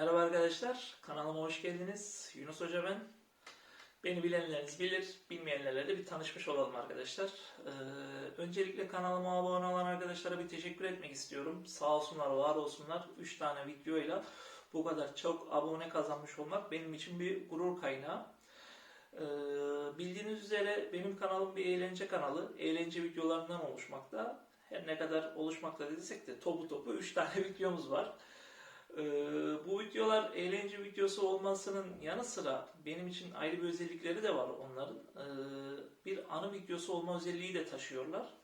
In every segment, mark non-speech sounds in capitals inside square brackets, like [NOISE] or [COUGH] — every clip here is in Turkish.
Merhaba arkadaşlar, kanalıma hoş geldiniz. Yunus Hoca ben. Beni bilenleriniz bilir, bilmeyenlerle de bir tanışmış olalım arkadaşlar. Ee, öncelikle kanalıma abone olan arkadaşlara bir teşekkür etmek istiyorum. Sağ olsunlar, var olsunlar. 3 tane videoyla bu kadar çok abone kazanmış olmak benim için bir gurur kaynağı. Ee, bildiğiniz üzere benim kanalım bir eğlence kanalı. Eğlence videolarından oluşmakta. Her ne kadar oluşmakta desek de topu topu 3 tane [LAUGHS] videomuz var. Ee, bu videolar eğlence videosu olmasının yanı sıra benim için ayrı bir özellikleri de var onların. Ee, bir anı videosu olma özelliği de taşıyorlar.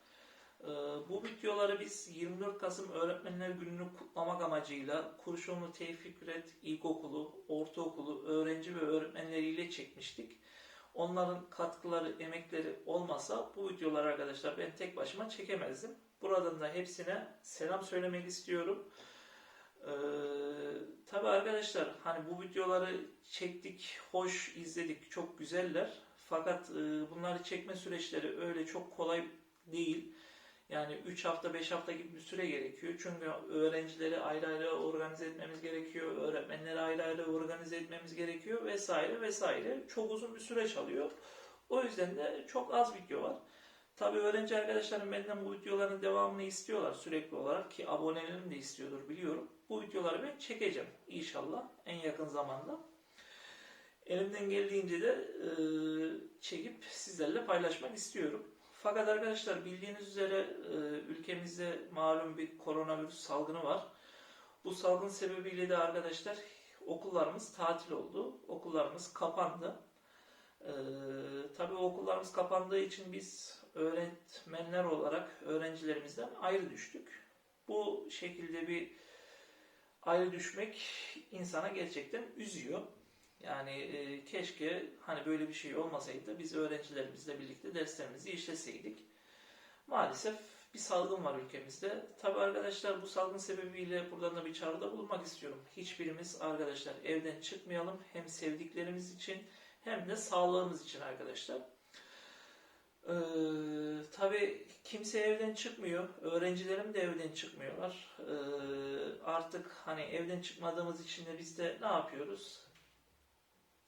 Ee, bu videoları biz 24 Kasım Öğretmenler Günü'nü kutlamak amacıyla Kurşunlu Tevfik Fikret İlkokulu, Ortaokulu, öğrenci ve öğretmenleriyle çekmiştik. Onların katkıları, emekleri olmasa bu videoları arkadaşlar ben tek başıma çekemezdim. Buradan da hepsine selam söylemek istiyorum. Ee, tabii arkadaşlar hani bu videoları çektik, hoş izledik, çok güzeller. Fakat e, bunları çekme süreçleri öyle çok kolay değil. Yani 3 hafta 5 hafta gibi bir süre gerekiyor. Çünkü öğrencileri ayrı ayrı organize etmemiz gerekiyor. Öğretmenleri ayrı ayrı organize etmemiz gerekiyor vesaire vesaire. Çok uzun bir süreç alıyor. O yüzden de çok az video var. Tabii öğrenci arkadaşlarım benden bu videoların devamını istiyorlar sürekli olarak ki abonelerim de istiyordur biliyorum. Bu videoları ben çekeceğim inşallah en yakın zamanda. Elimden geldiğince de e, çekip sizlerle paylaşmak istiyorum. Fakat arkadaşlar bildiğiniz üzere e, ülkemizde malum bir koronavirüs salgını var. Bu salgın sebebiyle de arkadaşlar okullarımız tatil oldu. Okullarımız kapandı. Ee, tabii okullarımız kapandığı için biz öğretmenler olarak öğrencilerimizden ayrı düştük. Bu şekilde bir ayrı düşmek insana gerçekten üzüyor. Yani e, keşke hani böyle bir şey olmasaydı biz öğrencilerimizle birlikte derslerimizi işleseydik. Maalesef bir salgın var ülkemizde. Tabi arkadaşlar bu salgın sebebiyle buradan da bir çağrıda bulunmak istiyorum. Hiçbirimiz arkadaşlar evden çıkmayalım. Hem sevdiklerimiz için hem de sağlığımız için arkadaşlar. Ee, Tabi kimse evden çıkmıyor. Öğrencilerim de evden çıkmıyorlar. Ee, artık hani evden çıkmadığımız için de biz de ne yapıyoruz?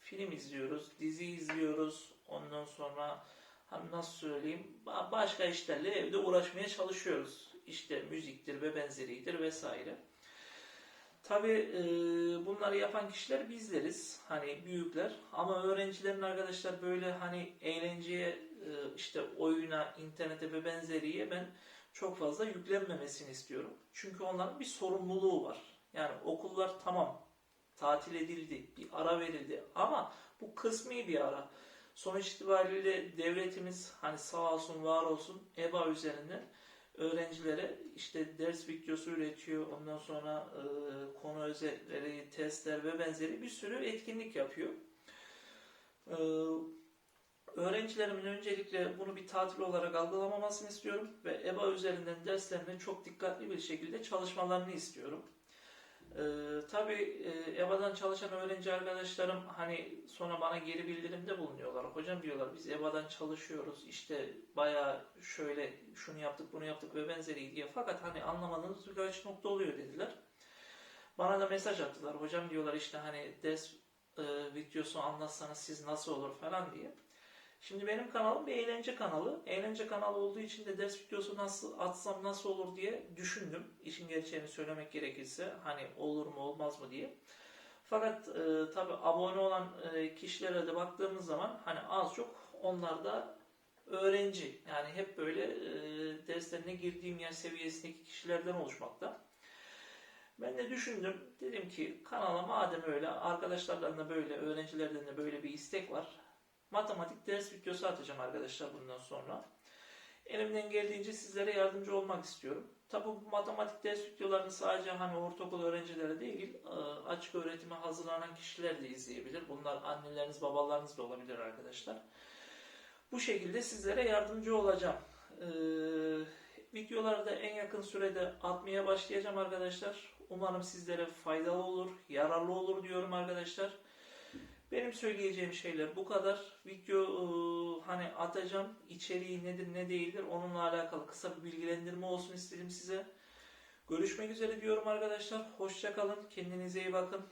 Film izliyoruz, dizi izliyoruz. Ondan sonra hani nasıl söyleyeyim başka işlerle evde uğraşmaya çalışıyoruz. İşte müziktir ve benzeridir vesaire. Tabi e, bunları yapan kişiler bizleriz. Hani büyükler. Ama öğrencilerin arkadaşlar böyle hani eğlenceye e, işte oyuna, internete ve benzeriye ben çok fazla yüklenmemesini istiyorum. Çünkü onların bir sorumluluğu var. Yani okullar tamam tatil edildi, bir ara verildi ama bu kısmi bir ara. Sonuç itibariyle devletimiz hani sağ olsun var olsun EBA üzerinden öğrencilere işte ders videosu üretiyor. Ondan sonra e, konu özetleri, testler ve benzeri bir sürü etkinlik yapıyor. E, öğrencilerimin öncelikle bunu bir tatil olarak algılamamasını istiyorum ve EBA üzerinden derslerine çok dikkatli bir şekilde çalışmalarını istiyorum. Ee, tabii e, EBA'dan çalışan öğrenci arkadaşlarım hani sonra bana geri bildirimde bulunuyorlar. Hocam diyorlar biz EBA'dan çalışıyoruz işte baya şöyle şunu yaptık bunu yaptık ve benzeri diye. Fakat hani anlamadığınız birkaç nokta oluyor dediler. Bana da mesaj attılar. Hocam diyorlar işte hani ders e, videosu anlatsanız siz nasıl olur falan diye. Şimdi benim kanalım bir eğlence kanalı. Eğlence kanalı olduğu için de ders videosu nasıl atsam nasıl olur diye düşündüm. İşin gerçeğini söylemek gerekirse hani olur mu olmaz mı diye. Fakat e, tabi abone olan e, kişilere de baktığımız zaman hani az çok onlar da öğrenci. Yani hep böyle e, derslerine girdiğim yer seviyesindeki kişilerden oluşmakta. Ben de düşündüm. Dedim ki kanala madem öyle arkadaşlardan da böyle öğrencilerden de böyle bir istek var matematik ders videosu atacağım arkadaşlar bundan sonra. Elimden geldiğince sizlere yardımcı olmak istiyorum. Tabi bu matematik ders videolarını sadece hani ortaokul öğrencileri değil, e, açık öğretime hazırlanan kişiler de izleyebilir. Bunlar anneleriniz, babalarınız da olabilir arkadaşlar. Bu şekilde sizlere yardımcı olacağım. Ee, videoları da en yakın sürede atmaya başlayacağım arkadaşlar. Umarım sizlere faydalı olur, yararlı olur diyorum arkadaşlar. Benim söyleyeceğim şeyler bu kadar. Video e, hani atacağım. içeriği nedir ne değildir onunla alakalı kısa bir bilgilendirme olsun istedim size. Görüşmek üzere diyorum arkadaşlar. Hoşçakalın. Kendinize iyi bakın.